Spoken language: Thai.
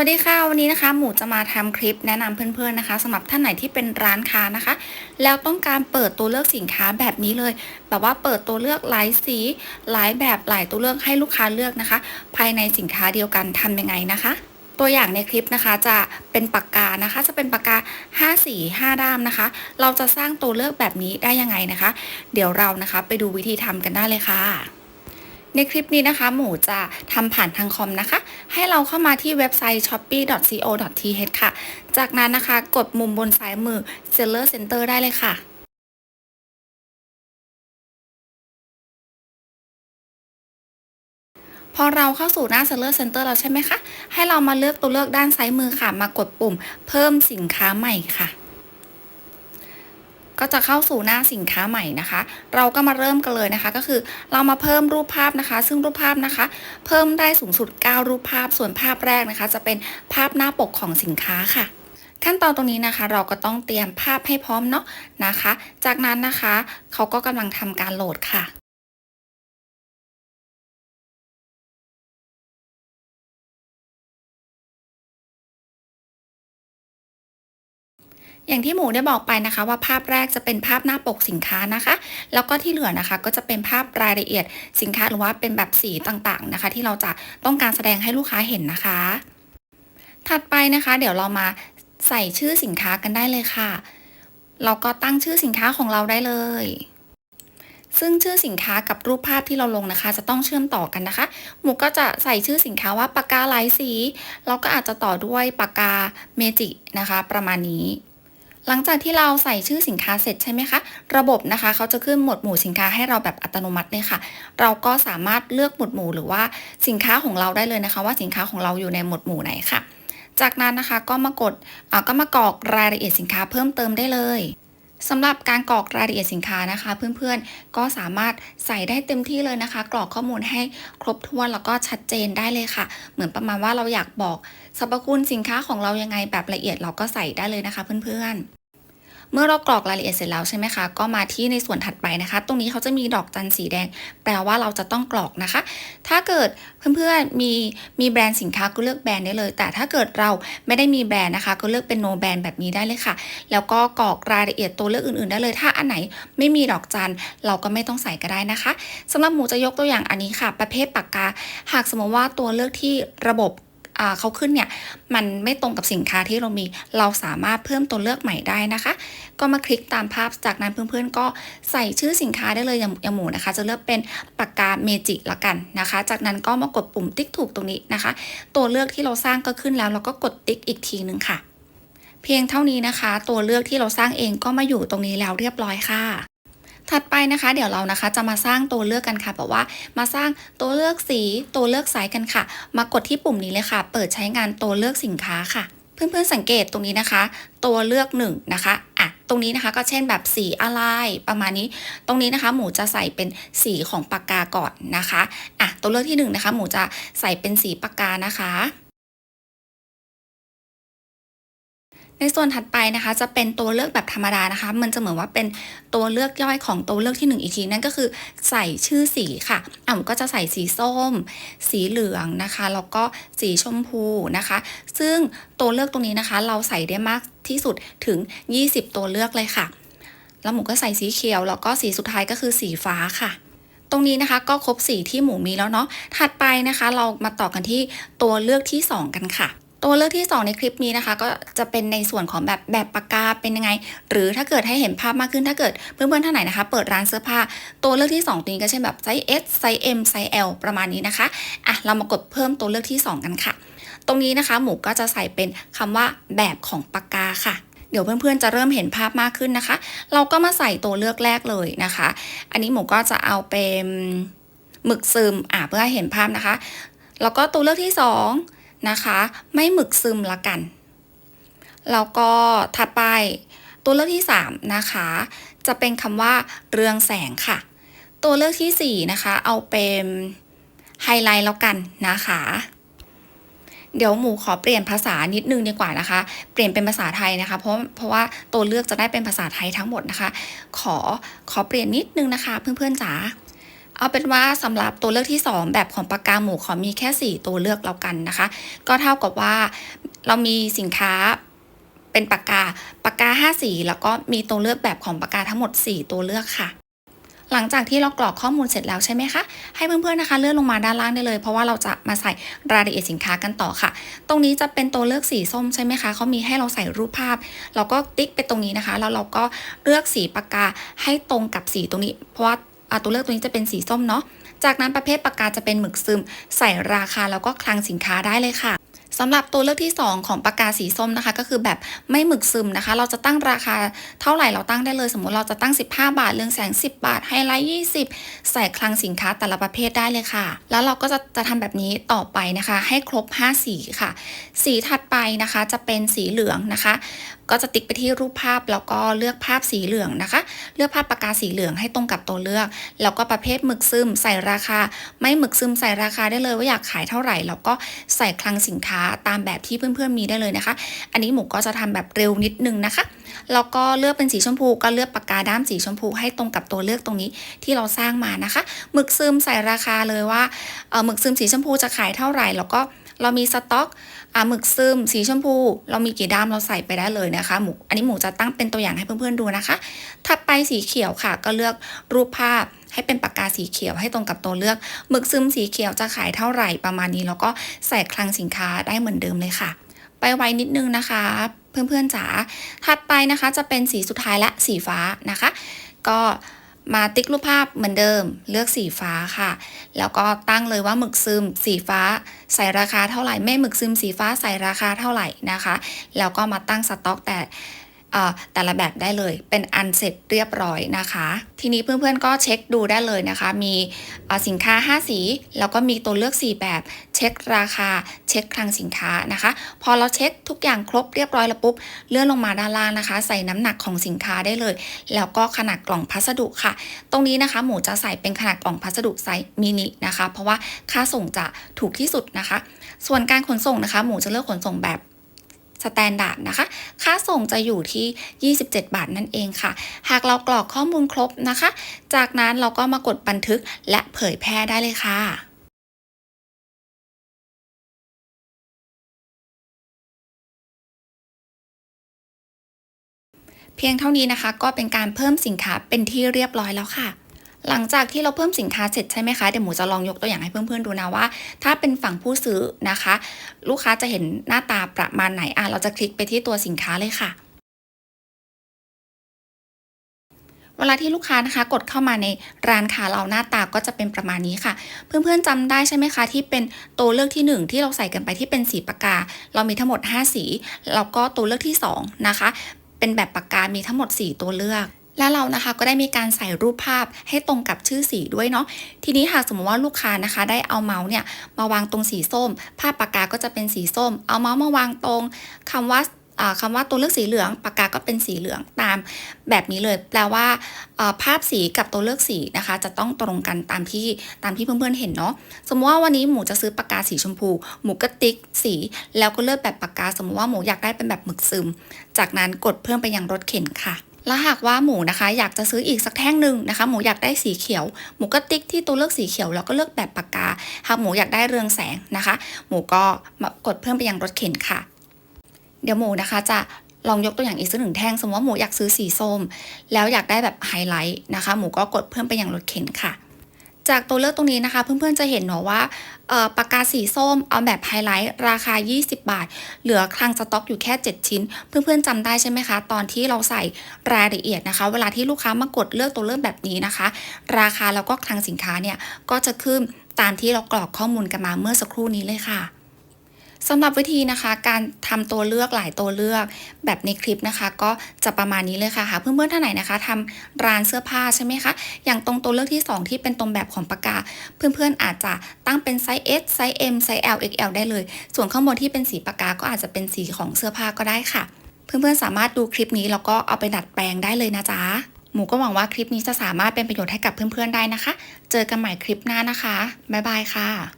วัสดีค่ะวันนี้นะคะ หมูจะมาทำคลิปแนะนำเพื่อนๆนะคะสำหรับท่านไหนที่เป็นร้านค้านะคะ แล้วต้องการเปิดตัวเลือกสินค้าแบบนี้เลย แบบว่าเปิดตัวเลือกหลายสีหลายแบบหลายตัวเลือกให้ลูกค้าเลือกนะคะ ภายในสินค้าเดียวกันทำยังไงนะคะ ตัวอย่างในคลิปนะคะจะเป็นปากกานะคะ จะเป็นปากกา 5 สี 5 ด้ามนะคะ เราจะสร้างตัวเลือกแบบนี้ได้ยังไงนะคะ เดี๋ยวเรานะคะไปดูวิธีทำกันได้เลยค่ะ ในคลิปนี้นะคะ หมูจะทำผ่านทางคอมนะคะ ให้เราเข้ามาที่เว็บไซต์ shopee.co.th ค่ะ จากนั้นนะคะ กดมุมบนซ้ายมือ Seller Center ได้เลยค่ะพอเราเข้าสู่หน้า Seller Center แล้วใช่ไหมคะ ให้เรามาเลือกตัวเลือกด้านซ้ายมือค่ะ มากดปุ่มเพิ่มสินค้าใหม่ค่ะ ก็จะเข้าสู่หน้าสินค้าใหม่นะคะ เราก็มาเริ่มกันเลยนะคะ ก็คือเรามาเพิ่มรูปภาพนะคะ ซึ่งรูปภาพนะคะ เพิ่มได้สูงสุด 9 รูปภาพส่วนภาพแรกนะคะ จะเป็นภาพหน้าปกของสินค้าค่ะขั้นตอนตรงนี้นะคะ เราก็ต้องเตรียมภาพให้พร้อมเนาะนะคะ จากนั้นนะคะ เขาก็กำลังทำการโหลดค่ะ อย่างที่หมูได้บอกไปนะคะ ว่าภาพแรกจะเป็นภาพหน้าปกสินค้านะคะ แล้วก็ที่เหลือนะคะ ก็จะเป็นภาพรายละเอียดสินค้าหรือว่าเป็นแบบสีต่างๆนะคะ ที่เราจะต้องการแสดงให้ลูกค้าเห็นนะคะ ถัดไปนะคะ เดี๋ยวเรามาใส่ชื่อสินค้ากันได้เลยค่ะ เราก็ตั้งชื่อสินค้าของเราได้เลยซึ่งชื่อสินค้ากับรูปภาพที่เราลงนะคะ จะต้องเชื่อมต่อกันนะคะ หมูก็จะใส่ชื่อสินค้าว่าปากกาหลายสี เราก็อาจจะต่อด้วยปากกาเมจินะคะ ประมาณนี้ หลังจากที่เราใส่ชื่อสินค้าเสร็จใช่ไหมคะ ระบบนะคะเขาจะขึ้นหมวดหมู่สินค้าให้เราแบบอัตโนมัติเลยค่ะ เราก็สามารถเลือกหมวดหมู่หรือว่าสินค้าของเราได้เลยนะคะ ว่าสินค้าของเราอยู่ในหมวดหมู่ไหนค่ะ จากนั้นนะคะก็มากดก็มากรอกรายละเอียดสินค้าเพิ่มเติมได้เลยสำหรับการกรอกรายละเอียดสินค้านะคะ เพื่อนๆ ก็สามารถใส่ได้เต็มที่เลยนะคะ กรอกข้อมูลให้ครบถ้วนแล้วก็ชัดเจนได้เลยค่ะ เหมือนประมาณว่าเราอยากบอกสรรพคุณสินค้าของเรายังไงแบบละเอียดเราก็ใส่ได้เลยนะคะเพื่อนๆ เมื่อเรากรอกรายละเอียดเสร็จแล้วใช่ไหมคะก็มาที่ในส่วนถัดไปนะคะ ตรงนี้เขาจะมีดอกจันสีแดง แปลว่าเราจะต้องกรอกนะคะ ถ้าเกิดเพื่อนๆมีมีแบรนด์สินค้าก็เลือกแบรนด์ได้เลย แต่ถ้าเกิดเราไม่ได้มีแบรนด์นะคะ ก็เลือกเป็นโนแบรนด์แบบนี้ได้เลยค่ะ แล้วก็กรอกรายละเอียดตัวเลือกอื่นๆ ได้เลย ถ้าอันไหนไม่มีดอกจันเราก็ไม่ต้องใส่ก็ได้นะคะสำหรับหมูจะยกตัวอย่างอันนี้ค่ะ ประเภทปากกา หากสมมติว่าตัวเลือกที่ระบบ เขาขึ้นเนี่ยมันไม่ตรงกับสินค้าที่เรามี เราสามารถเพิ่มตัวเลือกใหม่ได้นะคะ ก็มาคลิกตามภาพจากนั้นเพื่อนๆ ก็ใส่ชื่อสินค้าได้เลยอย่างอย่างหมูนะคะ จะเลือกเป็นปากกาเมจิละกันนะคะ จากนั้นก็มากดปุ่มติ๊กถูกตรงนี้นะคะ ตัวเลือกที่เราสร้างก็ขึ้นแล้วเราก็กดติ๊กอีกทีหนึ่งค่ะ เพียงเท่านี้นะคะ ตัวเลือกที่เราสร้างเองก็มาอยู่ตรงนี้แล้วเรียบร้อยค่ะ ถัดไปนะคะเดี๋ยวเรานะคะจะมาสร้างตัวเลือกกันค่ะแบบว่ามาสร้างตัวเลือกสีตัวเลือกไซส์กันค่ะ มากดที่ปุ่มนี้เลยค่ะ เปิดใช้งานตัวเลือกสินค้าค่ะ เพื่อนๆสังเกตตรงนี้นะคะ ตัวเลือกหนึ่งนะคะอะตรงนี้นะคะก็เช่นแบบสีอะไรประมาณนี้ ตรงนี้นะคะ หมูจะใส่เป็นสีของปากกาก่อนนะคะอะตัวเลือกที่หนึ่งนะคะ หมูจะใส่เป็นสีปากกานะคะ ในส่วนถัดไปนะคะจะเป็นตัวเลือกแบบธรรมดานะคะ มันจะเหมือนว่าเป็นตัวเลือกย่อยของตัวเลือกที่ 1 อีกทีนั่นก็คือใส่ชื่อสีค่ะอะก็จะใส่สีส้ม สีเหลืองนะคะแล้วก็สีชมพูนะคะ ซึ่งตัวเลือกตรงนี้นะคะ เราใส่ได้มากที่สุดถึง 20 ตัวเลือกเลยค่ะ แล้วหมูก็ใส่สีเขียว แล้วก็สีสุดท้ายก็คือสีฟ้าค่ะตรงนี้นะคะก็ครบสีที่หมูมีแล้วเนาะ ถัดไปนะคะ เรามาต่อกันที่ตัวเลือกที่ 2 กันค่ะ ตัวเลือกที่ 2 ในคลิปนี้นะคะ ก็จะเป็นในส่วนของแบบแบบปากกาเป็นยังไง หรือถ้าเกิดให้เห็นภาพมากขึ้นถ้าเกิดเพื่อนๆท่านไหนนะคะ เปิดร้านเสื้อผ้า ตัวเลือกที่ 2 ตัวนี้ก็เช่นแบบไซส์ S ไซส์ M ไซส์ L ประมาณนี้นะคะอะเรามากดเพิ่มตัวเลือกที่ 2 กันค่ะ ตรงนี้นะคะ หมูก็จะใส่เป็นคำว่าแบบของปากกาค่ะเดี๋ยวเพื่อนๆจะเริ่มเห็นภาพมากขึ้นนะคะ เราก็มาใส่ตัวเลือกแรกเลยนะคะ อันนี้หมูก็จะเอาเป็นหมึกซึมอะเพื่อให้เห็นภาพนะคะ แล้วก็ตัวเลือกที่สอง นะคะ ไม่หมึกซึมละกัน แล้วก็ถัดไปตัวเลือกที่ 3 นะคะ จะเป็นคำว่าเรืองแสงค่ะ ตัวเลือกทีสี่ 4 นะคะ เอาเป็นไฮไลท์แล้วกันนะคะ เดี๋ยวหมูขอเปลี่ยนภาษานิดนึงดีกว่านะคะ เปลี่ยนเป็นภาษาไทยนะคะ เพราะเพราะว่าตัวเลือกจะได้เป็นภาษาไทยทั้งหมดนะคะ ขอขอเปลี่ยนนิดนึงนะคะ เพื่อนๆจ๋า เอาเป็นว่าสำหรับตัวเลือกที่ 2 แบบของปากกาหมูขอมีแค่ 4 ตัวเลือกแล้วกันนะคะ ก็เท่ากับว่าเรามีสินค้าเป็นปากกาปากกา5สีแล้วก็มีตัวเลือกแบบของปากกาทั้งหมด 4 ตัวเลือกค่ะ หลังจากที่เรากรอกข้อมูลเสร็จแล้วใช่ไหมคะให้เพื่อนๆนะคะ เลื่อนลงมาด้านล่างได้เลย เพราะว่าเราจะมาใส่รายละเอียดสินค้ากันต่อค่ะ ตรงนี้จะเป็นตัวเลือกสีส้มใช่ไหมคะเขามีให้เราใส่รูปภาพ เราก็ติ๊กไปตรงนี้นะคะแล้วเราก็เลือกสีปากกาให้ตรงกับสีตรงนี้ เพราะว่า ตัวเลือกตัวนี้จะเป็นสีส้มเนาะจากนั้นประเภทปากกาจะเป็นหมึกซึม ใส่ราคาแล้วก็คลังสินค้าได้เลยค่ะ สำหรับตัวเลือกที่ 2 ของปากกาสีส้มนะคะ ก็คือแบบไม่หมึกซึมนะคะ เราจะตั้งราคาเท่าไหร่เราตั้งได้เลย สมมติเราจะตั้ง 15 บาท เรืองแสง 10 บาท ไฮไลท์ 20 ใส่คลังสินค้าแต่ละประเภทได้เลยค่ะ แล้วเราก็จะจะทำแบบนี้ต่อไปนะคะ ให้ครบ 5 สีค่ะ สีถัดไปนะคะจะเป็นสีเหลืองนะคะ ก็จะติ๊กไปที่รูปภาพแล้วก็เลือกภาพสีเหลืองนะคะ เลือกภาพปากกาสีเหลืองให้ตรงกับตัวเลือก แล้วก็ประเภทหมึกซึมใส่ราคา ไม่หมึกซึมใส่ราคาได้เลยว่าอยากขายเท่าไหร่แล้วก็ใส่คลังสินค้าตามแบบที่เพื่อนๆมีได้เลยนะคะ อันนี้หมูก็จะทำแบบเร็วนิดนึงนะคะ แล้วก็เลือกเป็นสีชมพูก็เลือกปากกาด้ามสีชมพูให้ตรงกับตัวเลือกตรงนี้ที่เราสร้างมานะคะหมึกซึมใส่ราคาเลยว่าหมึกซึมสีชมพูจะขายเท่าไหร่ แล้วก็เรามีสต็อกาหมึกซึมสีชมพู เรามีกี่ด้ามเราใส่ไปได้เลยนะคะ หมูอันนี้หมูจะตั้งเป็นตัวอย่างให้เพื่อนๆดูนะคะ ถัดไปสีเขียวค่ะ ก็เลือกรูปภาพให้เป็นปากกาสีเขียวให้ตรงกับตัวเลือกหมึกซึมสีเขียวจะขายเท่าไหร่ประมาณนี้ แล้วก็ใส่คลังสินค้าได้เหมือนเดิมเลยค่ะ ไปไวนิดนึงนะคะ เพื่อนๆจ๋าถัดไปนะคะจะเป็นสีสุดท้ายและสีฟ้านะคะ ก็ มาติ๊กรูปภาพเหมือนเดิม เลือกสีฟ้าค่ะ แล้วก็ตั้งเลยว่าหมึกซึมสีฟ้าใส่ราคาเท่าไหร่แม่หมึกซึมสีฟ้าใส่ราคาเท่าไหร่นะคะ แล้วก็มาตั้งสต็อกแต่ แต่ละแบบได้เลยเป็นอันเสร็จเรียบร้อยนะคะ ทีนี้เพื่อนๆก็เช็คดูได้เลยนะคะ มีเอ่อสินค้า 5 สี แล้วก็มีตัวเลือก 4 แบบ เช็คราคา เช็คคลังสินค้านะคะ พอเราเช็คทุกอย่างครบเรียบร้อยแล้วปุ๊บเลื่อนลงมาด้านล่างนะคะ ใส่น้ำหนักของสินค้าได้เลย แล้วก็ขนาดกล่องพัสดุค่ะ ตรงนี้นะคะหมูจะใส่เป็นขนาดกล่องพัสดุไซส์มินินะคะ เพราะว่าค่าส่งจะถูกที่สุดนะคะ ส่วนการขนส่งนะคะ หมูจะเลือกขนส่งแบบ สแตนดาร์ดนะคะ ค่าส่งจะอยู่ที่ 27 บาทนั่นเองค่ะ หากเรากรอกข้อมูลครบนะคะ จากนั้นเราก็มากดบันทึกและเผยแพร่ได้เลยค่ะเพียงเท่านี้นะคะก็เป็นการเพิ่มสินค้าเป็นที่เรียบร้อยแล้วค่ะ หลังจากที่เราเพิ่มสินค้าเสร็จใช่ไหมคะ เดี๋ยวหมูจะลองยกตัวอย่างให้เพื่อนๆดูนะว่า ถ้าเป็นฝั่งผู้ซื้อนะคะ ลูกค้าจะเห็นหน้าตาประมาณไหนอะเราจะคลิกไปที่ตัวสินค้าเลยค่ะ เวลาที่ลูกค้านะคะ กดเข้ามาในร้านค้าเราหน้าตาก็จะเป็นประมาณนี้ค่ะ เพื่อนๆจำได้ใช่ไหมคะ ที่เป็นตัวเลือกที่ 1 ที่เราใส่กันไปที่เป็นสีปากกา เรามีทั้งหมด 5 สีแล้วก็ตัวเลือกที่2นะคะเป็นแบบปากกา มีทั้งหมด 4 ตัวเลือก และเรานะคะก็ได้มีการใส่รูปภาพให้ตรงกับชื่อสีด้วยเนาะทีนี้หากสมมติว่าลูกค้านะคะได้เอาเมาส์เนี่ยมาวางตรงสีส้ม ภาพปากกาก็จะเป็นสีส้ม เอาเมาส์มาวางตรงคำว่าอ่าคำว่าตัวเลือกสีเหลืองปากกาก็เป็นสีเหลืองตามแบบนี้เลย แปลว่าอ่าภาพสีกับตัวเลือกสีนะคะ จะต้องตรงกันตามที่ตามที่เพื่อนๆเห็นเนาะสมมติว่าวันนี้หมูจะซื้อปากกาสีชมพู หมูก็ติ๊กสี แล้วก็เลือกแบบปากกา สมมติว่าหมูอยากได้เป็นแบบหมึกซึม จากนั้นกดเพิ่มไปยังรถเข็นค่ะ แล้วหากว่าหมูนะคะ อยากจะซื้ออีกสักแท่งหนึ่งนะคะ หมูอยากได้สีเขียว หมูก็ติ๊กที่ตัวเลือกสีเขียวแล้วก็เลือกแบบปากกา หากหมูอยากได้เรืองแสงนะคะ หมูก็มากดเพิ่มไปยังรถเข็นค่ะ เดี๋ยวหมูนะคะจะลองยกตัวอย่างอีกสักหนึ่งแท่ง สมมติว่าหมูอยากซื้อสีส้ม แล้วอยากได้แบบไฮไลท์นะคะ หมูก็กดเพิ่มไปยังรถเข็นค่ะ จากตัวเลือกตรงนี้นะคะ เพื่อนๆจะเห็นเนาะว่าปากกาสีส้มเอาแบบไฮไลท์ราคา 20 บาท เหลือคลังสต็อกอยู่แค่ 7 ชิ้น เพื่อนๆจำได้ใช่ไหมคะ ตอนที่เราใส่รายละเอียดนะคะ เวลาที่ลูกค้ามากดเลือกตัวเลือกแบบนี้นะคะ ราคาแล้วก็คลังสินค้าเนี่ยก็จะขึ้นตามที่เรากรอกข้อมูลกันมาเมื่อสักครู่นี้เลยค่ะ สำหรับวิธีนะคะการทำตัวเลือกหลายตัวเลือกแบบในคลิปนะคะ ก็จะประมาณนี้เลยค่ะหาเพื่อนๆท่านไหนนะคะทำร้านเสื้อผ้าใช่ไหมคะอย่างตรงตัวเลือกที่ 2 ที่เป็นตรงแบบของปากกา เพื่อนๆอาจจะตั้งเป็นไซส์ S ไซส์ M ไซส์ L XL ได้เลย ส่วนข้างบนที่เป็นสีปากกาก็อาจจะเป็นสีของเสื้อผ้าก็ได้ค่ะ เพื่อนๆสามารถดูคลิปนี้แล้วก็เอาไปดัดแปลงได้เลยนะจ๊ะหมูก็หวังว่าคลิปนี้จะสามารถเป็นประโยชน์ให้กับเพื่อนๆได้นะคะ เจอกันใหม่คลิปหน้านะคะบ๊ายบายค่ะ